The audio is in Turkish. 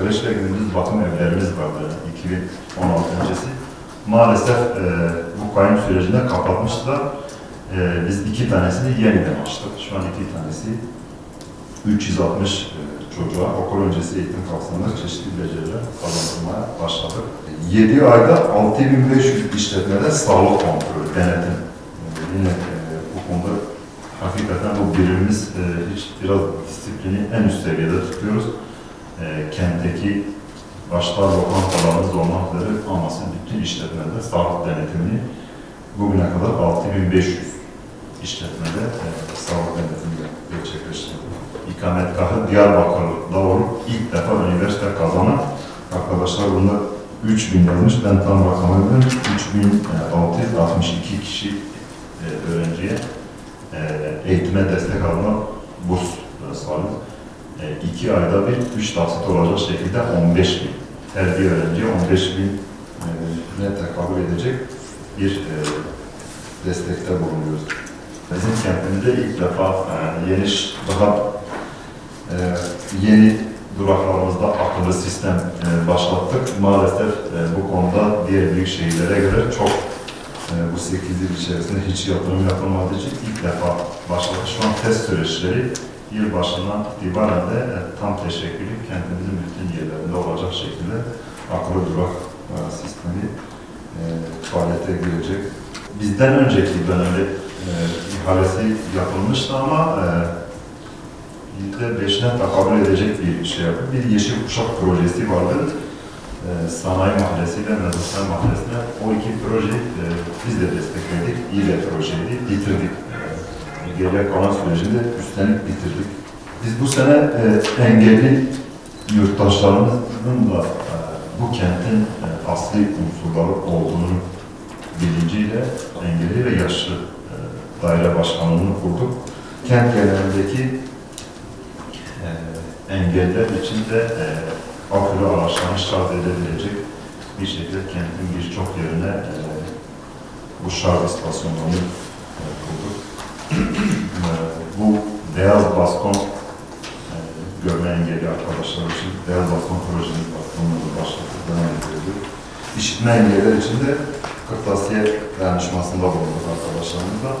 kreş ve gündüz bakım evlerimiz vardı 2016 öncesi. Maalesef e, bu kayım sürecinde kapatmıştılar. E, biz iki tanesini yeniden açtık. Şu an iki tanesi 360 e, çocuğa okul öncesi eğitim kapsamında çeşitli beceriler kazandırmaya başladık. 7 ayda 6500 işletmede sağlık kontrolü, denetim. E, yine e, bu konuda hakikaten bu birimimiz e, hiç biraz disiplini en üst seviyede tutuyoruz. E, kentteki başta lokantalarımız olmak üzere Amas'ın bütün işletmelerde sağlık denetimini bugüne kadar 6500 işletmede e, sağlık denetimini gerçekleştirdik. İkametgahı Diyarbakır'da olup ilk defa üniversite kazanan arkadaşlar bunda 3000 yazmış. Ben tam rakamı bilmiyorum. 3662 kişi e, öğrenciye e, eğitime destek alma burs sağlıyor. E, iki ayda bir, üç taksit olacak şekilde 15 bin. Her bir öğrenciye 15 bin e, ne tekabül edecek bir e, destekte bulunuyoruz. Bizim kentimizde ilk defa e, yeni, daha e, yeni duraklarımızda akıllı sistem e, başlattık. Maalesef e, bu konuda diğer büyük şehirlere göre çok bu 8 yıl içerisinde hiç yatırım yapılmadığı için ilk defa başladık. Şu an test süreçleri yıl başından itibaren de e, tam teşekkülü kentimizin bütün yerlerinde olacak şekilde akıllı durak e, sistemi e, faaliyete girecek. Bizden önceki dönemde e, ihalesi yapılmıştı ama e, yüzde beşine takabül edecek bir şey yaptı. Bir yeşil kuşak projesi vardı. E, Sanayi Mahallesi ile Mezunlar Mahallesi'ne o iki proje e, biz de destekledik. İyi bir projeydi. Bitirdik. E, geriye kalan sürecinde üstlenip bitirdik. Biz bu sene e, engelli yurttaşlarımızın da e, bu kentin e, asli unsurları olduğunu bilinciyle engelli ve yaşlı e, daire başkanlığını kurduk. Kent genelindeki e, engeller için de e, akülü araçlarını şarj edebilecek bir şekilde kentin birçok yerine e, bu şarj istasyonlarını e, kurduk. E, bu beyaz baston e, görme engelli arkadaşlar için beyaz baston var. Bunları başlatıp devam ediyoruz. İşitme engelliler için de kırtasiye dayanışmasında bulunduk arkadaşlarımızla.